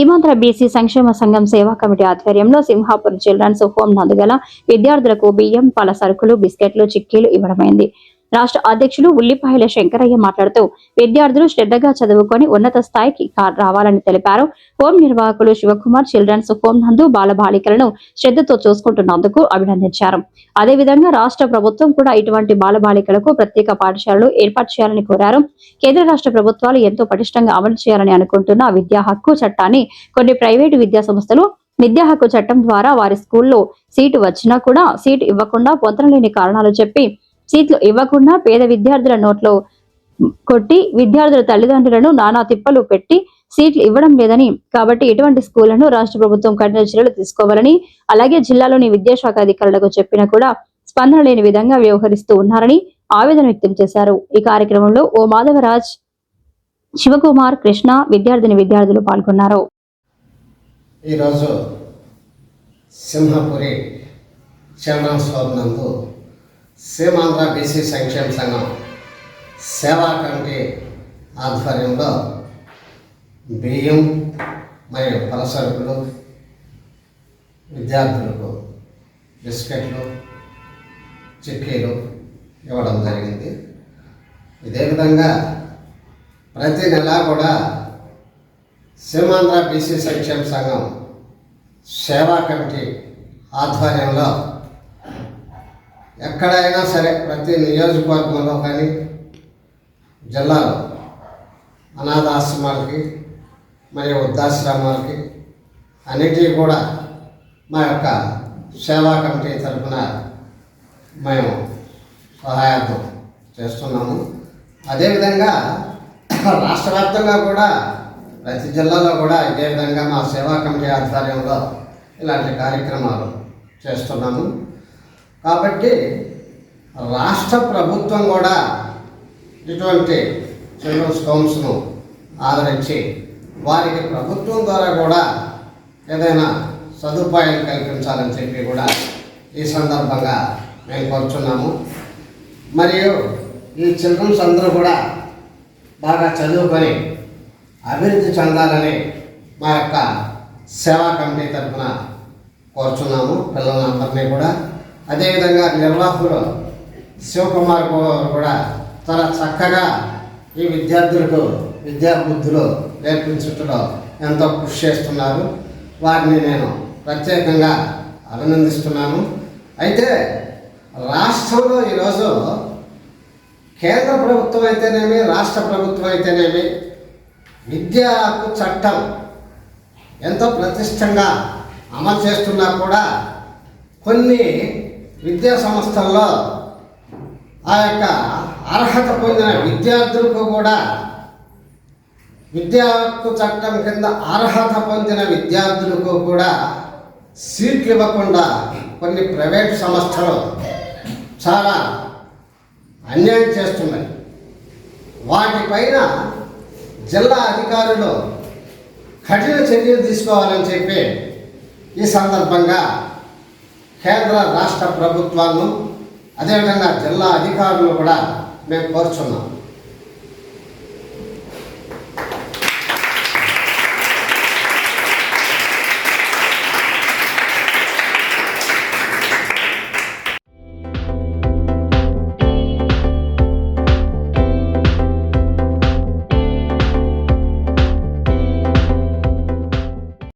Seemandhra BC సంక్షేమ సంఘం సేవా కమిటీ ఆధ్వర్యంలో సింహాపురం చిల్డ్రన్స్ హోం నందుగల విద్యార్థులకు బియ్యం పల సరుకులు బిస్కెట్లు చిక్కీలు ఇవ్వడమైంది. రాష్ట్ర అధ్యక్షులు ఉల్లిపాయల శంకరయ్య మాట్లాడుతూ విద్యార్థులు శ్రద్ధగా చదువుకొని ఉన్నత స్థాయికి రావాలని తెలిపారు. హోం నిర్వాహకులు శివకుమార్ చిల్డ్రన్స్ హోం నందు బాలబాలికలను శ్రద్ధతో చూసుకుంటున్నందుకు అభినందించారు. అదేవిధంగా రాష్ట్ర ప్రభుత్వం కూడా ఇటువంటి బాలబాలికలకు ప్రత్యేక పాఠశాలలు ఏర్పాటు చేయాలని కోరారు. కేంద్ర రాష్ట్ర ప్రభుత్వాలు ఎంతో పటిష్టంగా అమలు చేయాలని అనుకుంటున్న విద్యా హక్కు చట్టాన్ని కొన్ని ప్రైవేటు విద్యా సంస్థలు విద్యా హక్కు చట్టం ద్వారా వారి స్కూల్లో సీటు వచ్చినా కూడా సీటు ఇవ్వకుండా పొందలేని కారణాలు చెప్పి సీట్లు ఇవ్వకుండా పేద విద్యార్థుల నోట్లో కొట్టి విద్యార్థుల తల్లిదండ్రులను నానా తిప్పలు పెట్టి సీట్లు ఇవ్వడం లేదని కాబట్టి ఇటువంటి స్కూళ్ళను రాష్ట్ర ప్రభుత్వం కఠిన చర్యలు తీసుకోవాలని అలాగే జిల్లాలోని విద్యాశాఖ అధికారులకు చెప్పినా కూడా స్పందన లేని విధంగా వ్యవహరిస్తూ ఉన్నారని ఆవేదన వ్యక్తం చేశారు. ఈ కార్యక్రమంలో ఓ మాధవరాజ్ శివకుమార్ కృష్ణ విద్యార్థిని విద్యార్థులు పాల్గొన్నారు. ఈరోజు సింహపురి చిల్డ్రన్స్ స్వామి నందు సీమాంధ్ర బీసీ సంక్షేమ సంఘం సేవా కమిటీ ఆధ్వర్యంలో బియ్యం మరియు పలసరుకులు విద్యార్థులకు బిస్కెట్లు చిక్కీలు ఇవ్వడం జరిగింది. ఇదే విధంగా ప్రతి నెలా కూడా సీమాంధ్ర బీసీ సంక్షేమ సంఘం సేవా కమిటీ ఆధ్వర్యంలో ఎక్కడైనా సరే ప్రతి నియోజకవర్గంలో కానీ జిల్లాలో అనాథాశ్రమాలకి మరియు వృద్ధాశ్రమాలకి అన్నిటికీ కూడా మా యొక్క సేవా కమిటీ తరఫున మేము సహాయార్థం చేస్తున్నాము. అదేవిధంగా రాష్ట్ర వ్యాప్తంగా కూడా ప్రతి జిల్లాలో కూడా ఇదే విధంగా మా సేవా కమిటీ ఆధ్వర్యంలో ఇలాంటి కార్యక్రమాలు చేస్తున్నాము. కాబట్టి రాష్ట్ర ప్రభుత్వం కూడా ఇటువంటి చిల్డ్రన్స్ హోమ్స్ను ఆదరించి వారికి ప్రభుత్వం ద్వారా కూడా ఏదైనా సదుపాయాలు కల్పించాలని చెప్పి కూడా ఈ సందర్భంగా మేము కోరుచున్నాము. మరియు ఈ చిల్డ్రన్స్ అందరూ కూడా బాగా చదువుకొని అభివృద్ధి చెందాలని మా యొక్క సేవా కమిటీ తరఫున కోరుచున్నాము. పిల్లలందరినీ కూడా అదేవిధంగా నిర్వాహకులు శివకుమార్ గారు కూడా చాలా చక్కగా ఈ విద్యార్థులకు విద్యాబుద్ధులు నేర్పించటంలో ఎంతో కృషి చేస్తున్నారు. వారిని నేను ప్రత్యేకంగా అభినందిస్తున్నాను. అయితే రాష్ట్రంలో ఈరోజు కేంద్ర ప్రభుత్వం అయితేనేమి రాష్ట్ర ప్రభుత్వం అయితేనేమి విద్యా చట్టం ఎంతో ప్రతిష్టంగా అమలు చేస్తున్నా కూడా కొన్ని విద్యా సంస్థల్లో ఆ యొక్క అర్హత పొందిన విద్యార్థులకు కూడా విద్యా హక్కు చట్టం కింద అర్హత పొందిన విద్యార్థులకు కూడా సీట్లు ఇవ్వకుండా కొన్ని ప్రైవేట్ సంస్థలు చాలా అన్యాయం చేస్తున్నాయి. వాటిపైన జిల్లా అధికారులు కఠిన చర్యలు తీసుకోవాలని చెప్పి ఈ సందర్భంగా కేంద్ర రాష్ట్ర ప్రభుత్వాలను అదేవిధంగా జిల్లా అధికారులు కూడా మేము కోరుచున్నాం.